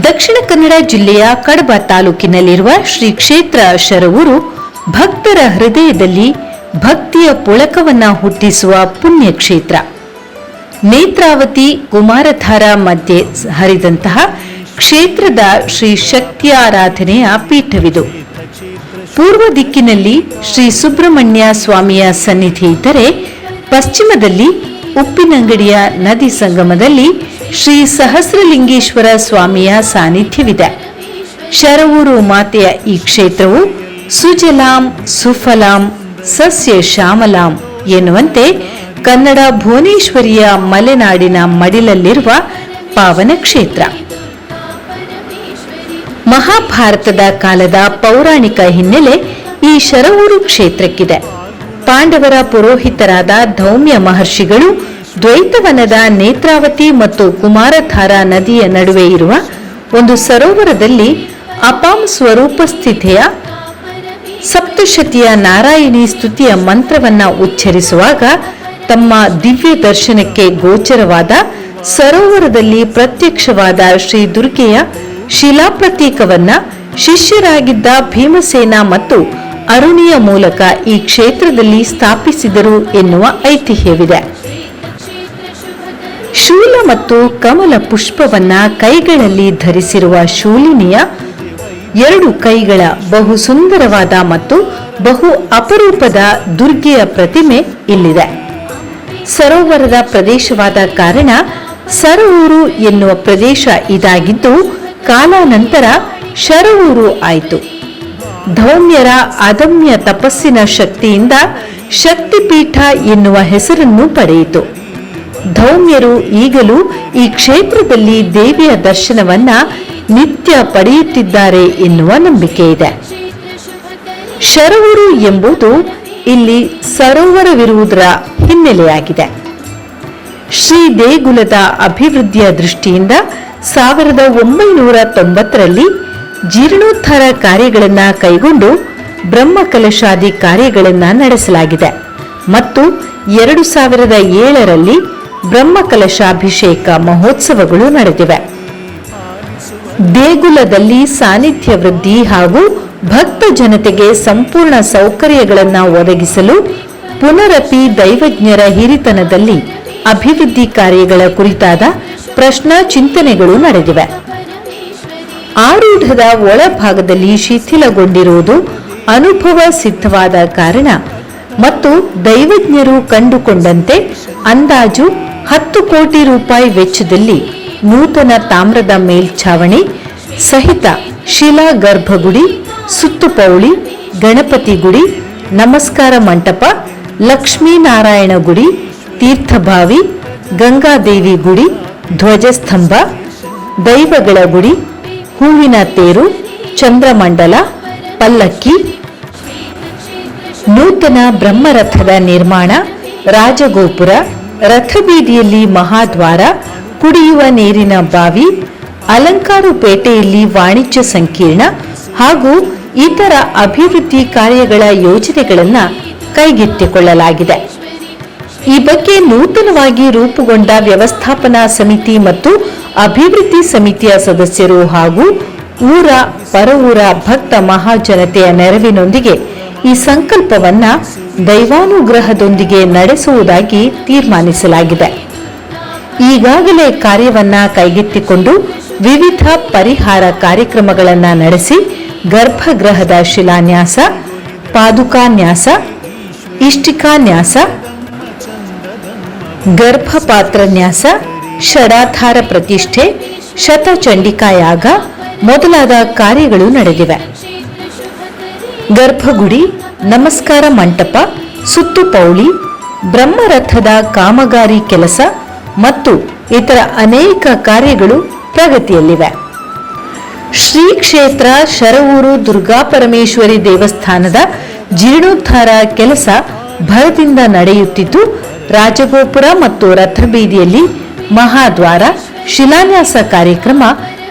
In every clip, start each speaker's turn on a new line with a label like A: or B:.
A: ದಕ್ಷಿಣ ಕನ್ನಡ ಜಿಲ್ಲೆಯ ಕಡಬ ತಾಲೂಕಿನಲ್ಲಿರುವ ಶ್ರೀ ಕ್ಷೇತ್ರ ಶರವೂರು ಭಕ್ತರ ಹೃದಯದಲ್ಲಿ ಭಕ್ತಿಯ ಪುಳಕವನ್ನ ಹುಟ್ಟಿಸುವ ಪುಣ್ಯಕ್ಷೇತ್ರ. ನೇತ್ರಾವತಿ ಕುಮಾರಧಾರ ಮಧ್ಯೆ ಹರಿದಂತಹ ಕ್ಷೇತ್ರದ ಶ್ರೀ ಶಕ್ತಿಯಾರಾಧನೆಯ ಪೀಠವಿದು. ಪೂರ್ವ ದಿಕ್ಕಿನಲ್ಲಿ ಶ್ರೀ ಸುಬ್ರಹ್ಮಣ್ಯ ಸ್ವಾಮಿಯ ಸನ್ನಿಧಿ ಇದ್ದರೆ ಪಶ್ಚಿಮದಲ್ಲಿ ಉಪ್ಪಿನಂಗಡಿಯ ನದಿ ಸಂಗಮದಲ್ಲಿ ಶ್ರೀ ಸಹಸ್ರಲಿಂಗೇಶ್ವರ ಸ್ವಾಮಿಯ ಸಾನ್ನಿಧ್ಯವಿದೆ. ಶರವೂರು ಮಾತೆಯ ಈ ಕ್ಷೇತ್ರವು ಸುಜಲಾಂ, ಸುಫಲಾಂ, ಸಸ್ಯ ಶ್ಯಾಮಲಾಂ ಎನ್ನುವಂತೆ ಕನ್ನಡ ಭುವನೇಶ್ವರಿಯ ಮಲೆನಾಡಿನ ಮಡಿಲಲ್ಲಿರುವ ಪಾವನ ಕ್ಷೇತ್ರ. ಮಹಾಭಾರತದ ಕಾಲದ ಪೌರಾಣಿಕ ಹಿನ್ನೆಲೆ ಈ ಶರವೂರು ಕ್ಷೇತ್ರಕ್ಕಿದೆ. ಪಾಂಡವರ ಪುರೋಹಿತರಾದ ಧೌಮ್ಯ ಮಹರ್ಷಿಗಳು ದ್ವೈತವನದ ನೇತ್ರಾವತಿ ಮತ್ತು ಕುಮಾರಧಾರಾ ನದಿಯ ನಡುವೆ ಇರುವ ಒಂದು ಸರೋವರದಲ್ಲಿ ಅಪಾಂ ಸ್ವರೂಪ ಸ್ಥಿತಿಯ ಸಪ್ತಶತಿಯ ನಾರಾಯಣಿ ಸ್ತುತಿಯ ಮಂತ್ರವನ್ನು ಉಚ್ಚರಿಸುವಾಗ ತಮ್ಮ ದಿವ್ಯ ದರ್ಶನಕ್ಕೆ ಗೋಚರವಾದ ಸರೋವರದಲ್ಲಿ ಪ್ರತ್ಯಕ್ಷವಾದ ಶ್ರೀ ದುರ್ಗೆಯ ಶಿಲಾಪ್ರತೀಕವನ್ನು ಶಿಷ್ಯರಾಗಿದ್ದ ಭೀಮಸೇನ ಮತ್ತು ಅರುಣಿಯ ಮೂಲಕ ಈ ಕ್ಷೇತ್ರದಲ್ಲಿ ಸ್ಥಾಪಿಸಿದರು ಎನ್ನುವ ಐತಿಹ್ಯವಿದೆ. ಮತ್ತು ಕಮಲ ಪುಷ್ಪವನ್ನ ಕೈಗಳಲ್ಲಿ ಧರಿಸಿರುವ ಶೂಲಿನಿಯ ಎರಡು ಕೈಗಳ ಬಹು ಸುಂದರವಾದ ಮತ್ತು ಬಹು ಅಪರೂಪದ ದುರ್ಗೆಯ ಪ್ರತಿಮೆ ಇಲ್ಲಿದೆ. ಸರೋವರದ ಪ್ರದೇಶವಾದ ಕಾರಣ ಸರವೂರು ಎನ್ನುವ ಪ್ರದೇಶ ಇದಾಗಿದ್ದು ಕಾಲಾನಂತರ ಶರವೂರು ಆಯಿತು. ಧೌಮ್ಯರ ಅದಮ್ಯ ತಪಸ್ಸಿನ ಶಕ್ತಿಯಿಂದ ಶಕ್ತಿಪೀಠ ಎನ್ನುವ ಹೆಸರನ್ನು ಪಡೆಯಿತು. ಧೌಮ್ಯರು ಈಗಲೂ ಈ ಕ್ಷೇತ್ರದಲ್ಲಿ ದೇವಿಯ ದರ್ಶನವನ್ನ ನಿತ್ಯ ಪಡೆಯುತ್ತಿದ್ದಾರೆ ಎನ್ನುವ ನಂಬಿಕೆ ಇದೆ. ಶರವೂರು ಎಂಬುದು ಇಲ್ಲಿ ಸರೋವರವಿರುವುದರ ಹಿನ್ನೆಲೆಯಾಗಿದೆ. ಶ್ರೀ ದೇಗುಲದ ಅಭಿವೃದ್ಧಿಯ ದೃಷ್ಟಿಯಿಂದ ಸಾವಿರದ ಒಂಬೈನೂರ ತೊಂಬತ್ತರಲ್ಲಿ ಜೀರ್ಣೋದ್ಧಾರ ಕಾರ್ಯಗಳನ್ನು ಕೈಗೊಂಡು ಬ್ರಹ್ಮಕಲಶಾದಿ ಕಾರ್ಯಗಳನ್ನು ನಡೆಸಲಾಗಿದೆ. ಮತ್ತು ಎರಡು ಸಾವಿರದ ಏಳರಲ್ಲಿ ಬ್ರಹ್ಮಕಲಶಾಭಿಷೇಕ ಮಹೋತ್ಸವಗಳು ನಡೆದಿವೆ. ದೇಗುಲದಲ್ಲಿ ಸಾನ್ನಿಧ್ಯ ವೃದ್ಧಿ ಹಾಗೂ ಭಕ್ತ ಜನತೆಗೆ ಸಂಪೂರ್ಣ ಸೌಕರ್ಯಗಳನ್ನು ಒದಗಿಸಲು ಪುನರಪಿ ದೈವಜ್ಞರ ಹಿರಿತನದಲ್ಲಿ ಅಭಿವೃದ್ಧಿ ಕಾರ್ಯಗಳ ಕುರಿತಾದ ಪ್ರಶ್ನಾ ಚಿಂತನೆಗಳು ನಡೆದಿವೆ. ಆರೂಢದ ಒಳಭಾಗದಲ್ಲಿ ಶಿಥಿಲಗೊಂಡಿರುವುದು ಅನುಭವ ಸಿದ್ಧವಾದ ಕಾರಣ ಮತ್ತು ದೈವಜ್ಞರು ಕಂಡುಕೊಂಡಂತೆ ಅಂದಾಜು ಹತ್ತು ಕೋಟಿ ರೂಪಾಯಿ ವೆಚ್ಚದಲ್ಲಿ ನೂತನ ತಾಮ್ರದ ಮೇಲ್ಛಾವಣಿ, ಸಹಿತ ಶಿಲಾ ಗರ್ಭಗುಡಿ ಸುತ್ತುಪೌಳಿ ಗಣಪತಿ ಗುಡಿ, ನಮಸ್ಕಾರ ಮಂಟಪ, ಲಕ್ಷ್ಮೀನಾರಾಯಣ ಗುಡಿ, ತೀರ್ಥಭಾವಿ, ಗಂಗಾದೇವಿ ಗುಡಿ, ಧ್ವಜಸ್ತಂಭ, ದೈವಗಳ ಗುಡಿ, ಹೂವಿನ ತೇರು, ಚಂದ್ರಮಂಡಲ, ಪಲ್ಲಕ್ಕಿ. ನೂತನ ಬ್ರಹ್ಮರಥದ ನಿರ್ಮಾಣ ರಾಜಗೋಪುರ ರಥಬೀದಿಯಲ್ಲಿ ಮಹಾದ್ವಾರ, ಕುಡಿಯುವ ನೀರಿನ ಬಾವಿ, ಅಲಂಕಾರು ಪೇಟೆಯಲ್ಲಿ ವಾಣಿಜ್ಯ ಸಂಕೀರ್ಣ ಹಾಗೂ ಇತರ ಅಭಿವೃದ್ಧಿ ಕಾರ್ಯಗಳ ಯೋಜನೆಗಳನ್ನು ಕೈಗೆತ್ತಿಕೊಳ್ಳಲಾಗಿದೆ. ಈ ಬಗ್ಗೆ ನೂತನವಾಗಿ ರೂಪುಗೊಂಡ ವ್ಯವಸ್ಥಾಪನಾ ಸಮಿತಿ ಮತ್ತು ಅಭಿವೃದ್ಧಿ ಸಮಿತಿಯ ಸದಸ್ಯರು ಹಾಗೂ ಊರ ಪರವೂರ ಭಕ್ತ ಮಹಾಜನತೆಯ ನೆರವಿನೊಂದಿಗೆ ಈ ಸಂಕಲ್ಪವನ್ನ ದೈವಾನುಗ್ರಹದೊಂದಿಗೆ ನಡೆಸುವುದಾಗಿ ತೀರ್ಮಾನಿಸಲಾಗಿದೆ. ಈಗಾಗಲೇ ಕಾರ್ಯವನ್ನ ಕೈಗೆತ್ತಿಕೊಂಡು ವಿವಿಧ ಪರಿಹಾರ ಕಾರ್ಯಕ್ರಮಗಳನ್ನು ನಡೆಸಿ ಗರ್ಭಗೃಹದ ಶಿಲಾನ್ಯಾಸ, ಪಾದುಕಾನ್ಯಾಸ, ಇಷ್ಟಿಕಾನ್ಯಾಸ, ಗರ್ಭಪಾತ್ರನ್ಯಾಸ, ಷಡಾಧಾರ ಪ್ರತಿಷ್ಠೆ, ಶತಚಂಡಿಕಾಯಾಗ ಮೊದಲಾದ ಕಾರ್ಯಗಳು ನಡೆದಿವೆ. ಗರ್ಭಗುಡಿ, ನಮಸ್ಕಾರ ಮಂಟಪ ಸುತ್ತುಪೌಳಿ ಬ್ರಹ್ಮರಥದ ಕಾಮಗಾರಿ ಕೆಲಸ ಮತ್ತು ಇತರ ಅನೇಕ ಕಾರ್ಯಗಳು ಪ್ರಗತಿಯಲ್ಲಿವೆ. ಶ್ರೀ ಕ್ಷೇತ್ರ ಶರವೂರು ದುರ್ಗಾಪರಮೇಶ್ವರಿ ದೇವಸ್ಥಾನದ ಜೀರ್ಣೋದ್ಧಾರ ಕೆಲಸ ಭರದಿಂದ ನಡೆಯುತ್ತಿದ್ದು, ರಾಜಗೋಪುರ ಮತ್ತು ರಥಬೀದಿಯಲ್ಲಿ ಮಹಾದ್ವಾರ, ಶಿಲಾನ್ಯಾಸ ಕಾರ್ಯಕ್ರಮ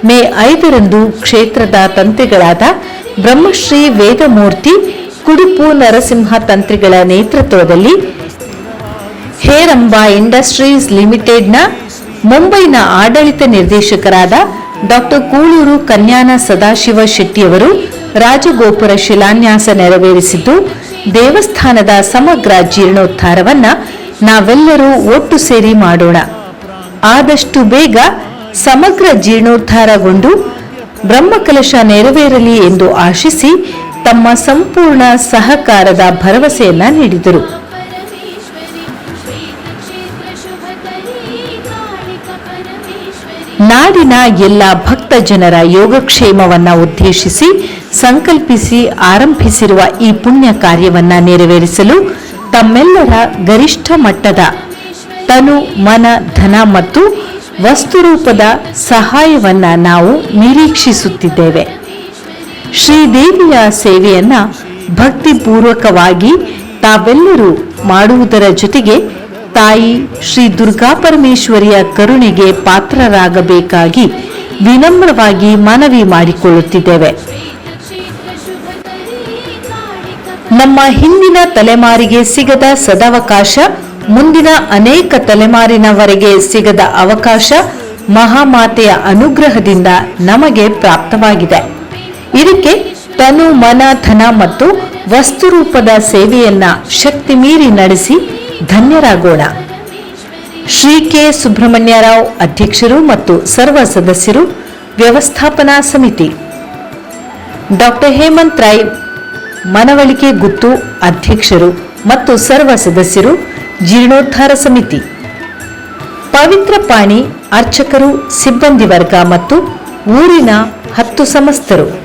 A: ಮೇ ಐದರಂದು ಕ್ಷೇತ್ರದ ತಂತ್ರಿಗಳಾದ ಬ್ರಹ್ಮಶ್ರೀ ವೇದಮೂರ್ತಿ ಕುಡುಪು ನರಸಿಂಹ ತಂತ್ರಿಗಳ ನೇತೃತ್ವದಲ್ಲಿ ಹೇರಂಬ ಇಂಡಸ್ಟ್ರೀಸ್ ಲಿಮಿಟೆಡ್ನ ಮುಂಬೈನ ಆಡಳಿತ ನಿರ್ದೇಶಕರಾದ ಡಾಕ್ಟರ್ ಕೂಳೂರು ಕನ್ಯಾನ ಸದಾಶಿವ ಶೆಟ್ಟಿಯವರು ರಾಜಗೋಪುರ ಶಿಲಾನ್ಯಾಸ ನೆರವೇರಿಸಿದ್ದು, ದೇವಸ್ಥಾನದ ಸಮಗ್ರ ಜೀರ್ಣೋದ್ಧಾರವನ್ನ ನಾವೆಲ್ಲರೂ ಒಟ್ಟು ಸೇರಿ ಮಾಡೋಣ. ಆದಷ್ಟು ಬೇಗ ಸಮಗ್ರ ಜೀರ್ಣೋದ್ಧಾರಗೊಂಡು ಬ್ರಹ್ಮಕಲಶ ನೆರವೇರಲಿ ಎಂದು ಆಶಿಸಿ ತಮ್ಮ ಸಂಪೂರ್ಣ ಸಹಕಾರದ ಭರವಸೆಯನ್ನ ನೀಡಿದರು. ನಾಡಿನ ಎಲ್ಲ ಭಕ್ತ ಜನರ ಯೋಗಕ್ಷೇಮವನ್ನ ಉದ್ದೇಶಿಸಿ ಸಂಕಲ್ಪಿಸಿ ಆರಂಭಿಸಿರುವ ಈ ಪುಣ್ಯ ಕಾರ್ಯವನ್ನ ನೆರವೇರಿಸಲು ತಮ್ಮೆಲ್ಲರ ಗರಿಷ್ಠ ಮಟ್ಟದ ತನು, ಮನ, ಧನ ಮತ್ತು ವಸ್ತುರೂಪದ ಸಹಾಯವನ್ನು ನಾವು ನಿರೀಕ್ಷಿಸುತ್ತಿದ್ದೇವೆ. ಶ್ರೀದೇವಿಯ ಸೇವೆಯನ್ನು ಭಕ್ತಿಪೂರ್ವಕವಾಗಿ ತಾವೆಲ್ಲರೂ ಮಾಡುವುದರ ಜೊತೆಗೆ ತಾಯಿ ಶ್ರೀ ದುರ್ಗಾ ಪರಮೇಶ್ವರಿಯ ಕರುಣೆಗೆ ಪಾತ್ರರಾಗಬೇಕಾಗಿ ವಿನಮ್ರವಾಗಿ ಮನವಿ ಮಾಡಿಕೊಳ್ಳುತ್ತಿದ್ದೇವೆ. ನಮ್ಮ ಹಿಂದಿನ ತಲೆಮಾರಿಗೆ ಸಿಗದ ಸದವಕಾಶ ಮುಂದಿನ ಅನೇಕ ತಲೆಮಾರಿನವರೆಗೆ ಸಿಗದ ಅವಕಾಶ ಮಹಾಮಾತೆಯ ಅನುಗ್ರಹದಿಂದ ನಮಗೆ ಪ್ರಾಪ್ತವಾಗಿದೆ. ಇದಕ್ಕೆ ತನು ಮನ, ಧನ ಮತ್ತು ವಸ್ತುರೂಪದ ಸೇವೆಯನ್ನ ಶಕ್ತಿ ಮೀರಿ ನಡೆಸಿ ಧನ್ಯರಾಗೋಣ. ಶ್ರೀ ಕೆ. ಸುಬ್ರಹ್ಮಣ್ಯರಾವ್ ಅಧ್ಯಕ್ಷರು ಮತ್ತು ಸರ್ವ ಸದಸ್ಯರು, ವ್ಯವಸ್ಥಾಪನಾ ಸಮಿತಿ. ಡಾಕ್ಟರ್ ಹೇಮಂತ್ ರಾಯ್ ಮನವಳಿಕೆ ಗುತ್ತು ಅಧ್ಯಕ್ಷರು ಮತ್ತು ಸರ್ವ ಸದಸ್ಯರು ಜೀರ್ಣೋದ್ಧಾರ ಸಮಿತಿ. ಪವಿತ್ರ ಪಾಣಿ ಅರ್ಚಕರು ಸಿಬ್ಬಂದಿ ವರ್ಗ ಮತ್ತು ಊರಿನ ಹತ್ತು ಸಮಸ್ತರು.